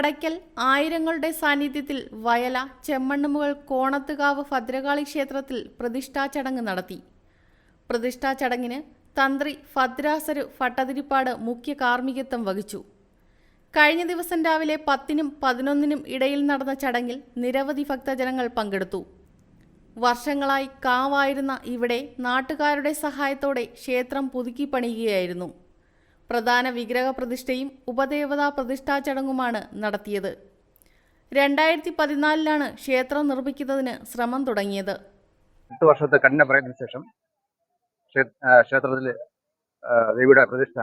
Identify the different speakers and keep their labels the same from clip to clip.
Speaker 1: കടയ്ക്കൽ ആയിരങ്ങളുടെ സാന്നിധ്യത്തിൽ വയല ചെമ്മണ്ണുമുകൾ കോണത്തുകാവ് ഭദ്രകാളി ക്ഷേത്രത്തിൽ പ്രതിഷ്ഠാ ചടങ്ങ് നടത്തി. പ്രതിഷ്ഠാ ചടങ്ങിന് തന്ത്രി ഭദ്രാസരു ഭട്ടതിരിപ്പാട് മുഖ്യ കാർമ്മികത്വം വഹിച്ചു. കഴിഞ്ഞ ദിവസം രാവിലെ പത്തിനും പതിനൊന്നിനും ഇടയിൽ നടന്ന ചടങ്ങിൽ നിരവധി ഭക്തജനങ്ങൾ പങ്കെടുത്തു. വർഷങ്ങളായി കാവായിരുന്ന ഇവിടെ നാട്ടുകാരുടെ സഹായത്തോടെ ക്ഷേത്രം പുതുക്കി പണിയുകയായിരുന്നു പ്രധാന വിഗ്രഹ പ്രതിഷ്ഠയും ഉപദേവതാ പ്രതിഷ്ഠാ ചടങ്ങുമാണ് നടത്തിയത്. രണ്ടായിരത്തി പതിനാലിലാണ് ക്ഷേത്രം നിർമ്മിക്കുന്നതിന് ശ്രമം തുടങ്ങിയത്.
Speaker 2: എട്ട് വർഷത്തെ കഠിന പ്രയത്നത്തിന് ശേഷം ക്ഷേത്രത്തിൽ ദേവിയുടെ പ്രതിഷ്ഠ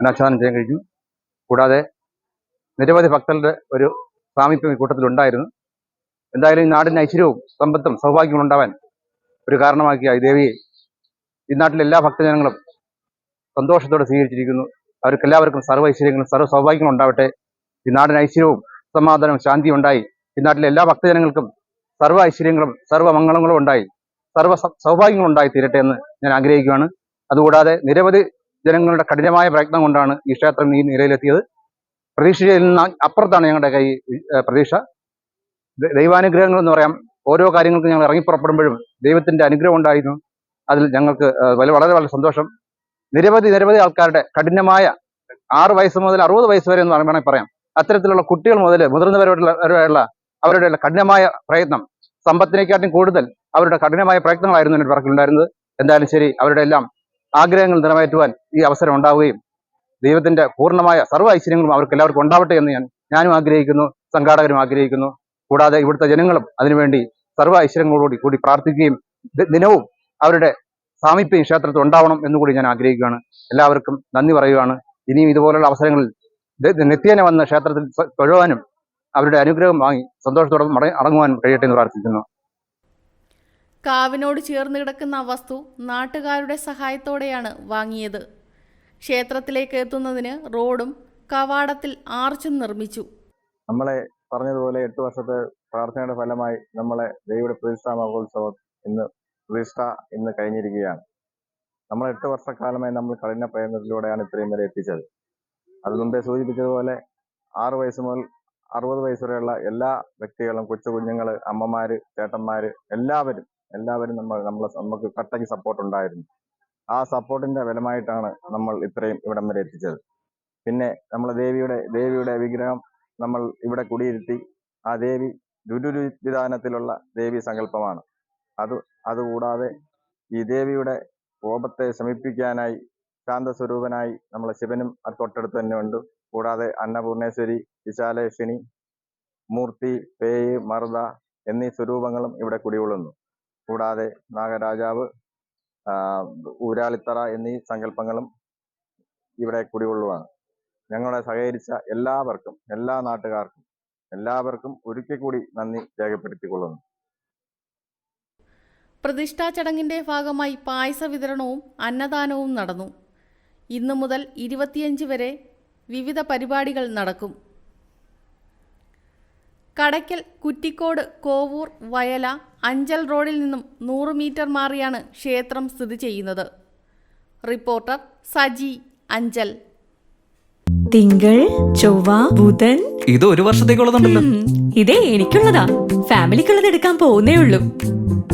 Speaker 2: അനാച്ഛാദനം ചെയ്യാൻ കഴിഞ്ഞു കൂടാതെ നിരവധി ഭക്തരുടെ ഒരു സാമീപ്യം ഈ കൂട്ടത്തിലുണ്ടായിരുന്നു എന്തായാലും ഈ നാടിന് ഐശ്വര്യവും സമ്പത്തും സൗഭാഗ്യവും ഉണ്ടാവാൻ ഒരു കാരണമാക്കിയ ഈ ദേവിയെ ഈ നാട്ടിലെ എല്ലാ ഭക്തജനങ്ങളും സന്തോഷത്തോടെ സ്വീകരിച്ചിരിക്കുന്നു. അവർക്ക് എല്ലാവർക്കും സർവ ഐശ്വര്യങ്ങളും സർവ സൗഭാഗ്യങ്ങളും ഉണ്ടാവട്ടെ. ഈ നാടിന് ഐശ്വര്യവും സമാധാനവും ശാന്തിയും ഉണ്ടായി. ഈ നാട്ടിലെ എല്ലാ ഭക്തജനങ്ങൾക്കും സർവ ഐശ്വര്യങ്ങളും സർവ മംഗളങ്ങളും ഉണ്ടായി സർവ സൗഭാഗ്യങ്ങളും ഉണ്ടായി തീരട്ടെ എന്ന് ഞാൻ ആഗ്രഹിക്കുകയാണ്. അതുകൂടാതെ നിരവധി ജനങ്ങളുടെ കഠിനമായ പ്രയത്നം കൊണ്ടാണ് ഈ ക്ഷേത്രം ഈ നിലയിലെത്തിയത്. പ്രതീക്ഷയിൽ നിന്ന് അപ്പുറത്താണ് ഞങ്ങളുടെ കൈ പ്രതീക്ഷ. ദൈവാനുഗ്രഹങ്ങൾ എന്ന് പറയാം ഓരോ കാര്യങ്ങൾക്കും ഞങ്ങൾ ഇറങ്ങിപ്പുറപ്പെടുമ്പോഴും ദൈവത്തിന്റെ അനുഗ്രഹം ഉണ്ടായിരുന്നു. അതിൽ ഞങ്ങൾക്ക് വളരെ വളരെ സന്തോഷം. നിരവധി നിരവധി ആൾക്കാരുടെ കഠിനമായ ആറ് വയസ്സ് മുതൽ അറുപത് വയസ്സ് വരെ എന്ന് വേണമെങ്കിൽ പറയാം. അത്തരത്തിലുള്ള കുട്ടികൾ മുതൽ മുതിർന്നവരോടുള്ള അവരുടെ കഠിനമായ പ്രയത്നം സമ്പത്തിനെക്കാട്ടും കൂടുതൽ അവരുടെ കഠിനമായ പ്രയത്നങ്ങളായിരുന്നു എന്റെ പറക്കിലുണ്ടായിരുന്നത് എന്തായാലും ശരി അവരുടെ എല്ലാം ആഗ്രഹങ്ങൾ നിറവേറ്റുവാൻ ഈ അവസരം ഉണ്ടാവുകയും ദൈവത്തിന്റെ പൂർണമായ സർവ ഐശ്വര്യങ്ങളും അവർക്ക് എല്ലാവർക്കും ഉണ്ടാവട്ടെ എന്ന് ഞാൻ ഞാനും ആഗ്രഹിക്കുന്നു സംഘാടകരും ആഗ്രഹിക്കുന്നു. കൂടാതെ ഇവിടുത്തെ ജനങ്ങളും അതിനുവേണ്ടി സർവ ഐശ്വര്യങ്ങളോടുകൂടി കൂടി പ്രാർത്ഥിക്കുകയും ദിനവും അവരുടെ സാമീപ്യം ക്ഷേത്രത്തിൽ ഉണ്ടാവണം എന്നുകൂടി ഞാൻ ആഗ്രഹിക്കുകയാണ്. എല്ലാവർക്കും നന്ദി പറയുകയാണ്. ഇനിയും ഇതുപോലുള്ള അവസരങ്ങളിൽ ദ- നിത്യേന വന്ന ക്ഷേത്രത്തിൽ തൊഴുവാനും അവരുടെ അനുഗ്രഹം വാങ്ങി സന്തോഷത്തോടെ മട- മടങ്ങുവാനും കഴിയട്ടെ എന്ന് പ്രാർത്ഥിക്കുന്നു.
Speaker 1: കാവിനോട് ചേർന്ന് കിടക്കുന്ന വസ്തു നാട്ടുകാരുടെ സഹായത്തോടെയാണ് വാങ്ങിയത്. ക്ഷേത്രത്തിലേക്ക് എത്തുന്നതിന് റോഡും കവാടത്തിൽ ആർച്ചും നിർമ്മിച്ചു.
Speaker 3: നമ്മളെ പറഞ്ഞതുപോലെ എട്ട് വർഷത്തെ പ്രാർത്ഥനയുടെ ഫലമായി നമ്മളെ ദൈവയുടെ പ്രതിഷ്ഠാ മഹോത്സവം ഇന്ന് പ്രതിഷ്ഠ ഇന്ന് കഴിഞ്ഞിരിക്കുകയാണ്. നമ്മൾ എട്ട് വർഷക്കാലമായി നമ്മൾ കഠിന പ്രയത്നത്തിലൂടെയാണ് ഇത്രയും വരെ എത്തിച്ചത്. അത് മുമ്പേ സൂചിപ്പിച്ചതുപോലെ ആറ് വയസ്സ് മുതൽ അറുപത് വയസ്സ് വരെയുള്ള എല്ലാ വ്യക്തികളും കൊച്ചു കുഞ്ഞുങ്ങൾ അമ്മമാര് ചേട്ടന്മാര് എല്ലാവരും എല്ലാവരും നമ്മൾ നമ്മളെ നമുക്ക് കട്ടയ്ക്ക് സപ്പോർട്ട് ഉണ്ടായിരുന്നു. ആ സപ്പോർട്ടിന്റെ ഫലമായിട്ടാണ് നമ്മൾ ഇത്രയും ഇവിടം വരെ എത്തിച്ചത്. പിന്നെ നമ്മൾ ദേവിയുടെ ദേവിയുടെ വിഗ്രഹം നമ്മൾ ഇവിടെ കുടിയിരുത്തി. ആ ദേവി ദുരുവിധാനത്തിലുള്ള ദേവി സങ്കല്പമാണ്. അത് അതുകൂടാതെ ഈ ദേവിയുടെ കോപത്തെ ശമിപ്പിക്കാനായി ശാന്തസ്വരൂപനായി നമ്മളെ ശിവനും തൊട്ടടുത്ത് തന്നെ ഉണ്ട്. കൂടാതെ അന്നപൂർണേശ്വരി വിശാലേഷിണി മൂർത്തി പേയ് മർദ എന്നീ സ്വരൂപങ്ങളും ഇവിടെ കുടികൊള്ളുന്നു. കൂടാതെ നാഗരാജാവ് ഊരാളിത്തറ എന്നീ സങ്കല്പങ്ങളും ഇവിടെ കുടികൊള്ളുവാണ്. ഞങ്ങളെ സഹകരിച്ച എല്ലാവർക്കും എല്ലാ നാട്ടുകാർക്കും എല്ലാവർക്കും ഒരിക്കൽ കൂടി നന്ദി രേഖപ്പെടുത്തിക്കൊള്ളുന്നു.
Speaker 1: പ്രതിഷ്ഠാ ചടങ്ങിന്റെ ഭാഗമായി പായസ വിതരണവും അന്നദാനവും നടന്നു. ഇന്നു മുതൽ ഇരുപത്തിയഞ്ച് വരെ വിവിധ പരിപാടികൾ നടക്കും. കടയ്ക്കൽ കുറ്റിക്കോട് കോവൂർ വയല അഞ്ചൽ റോഡിൽ നിന്നും നൂറ് മീറ്റർ മാറിയാണ് ക്ഷേത്രം സ്ഥിതി ചെയ്യുന്നത്. റിപ്പോർട്ടർ സജി അഞ്ചൽ.
Speaker 4: തിങ്കൾ ചൊവ്വ ബുധൻ.
Speaker 5: ഇത് ഒരു വർഷത്തേക്കുള്ളതുണ്ടല്ലോ.
Speaker 4: ഇതേ എനിക്കുള്ളതാ. ഫാമിലിക്കുള്ളത് എടുക്കാൻ പോകുന്നേ ഉള്ളൂ.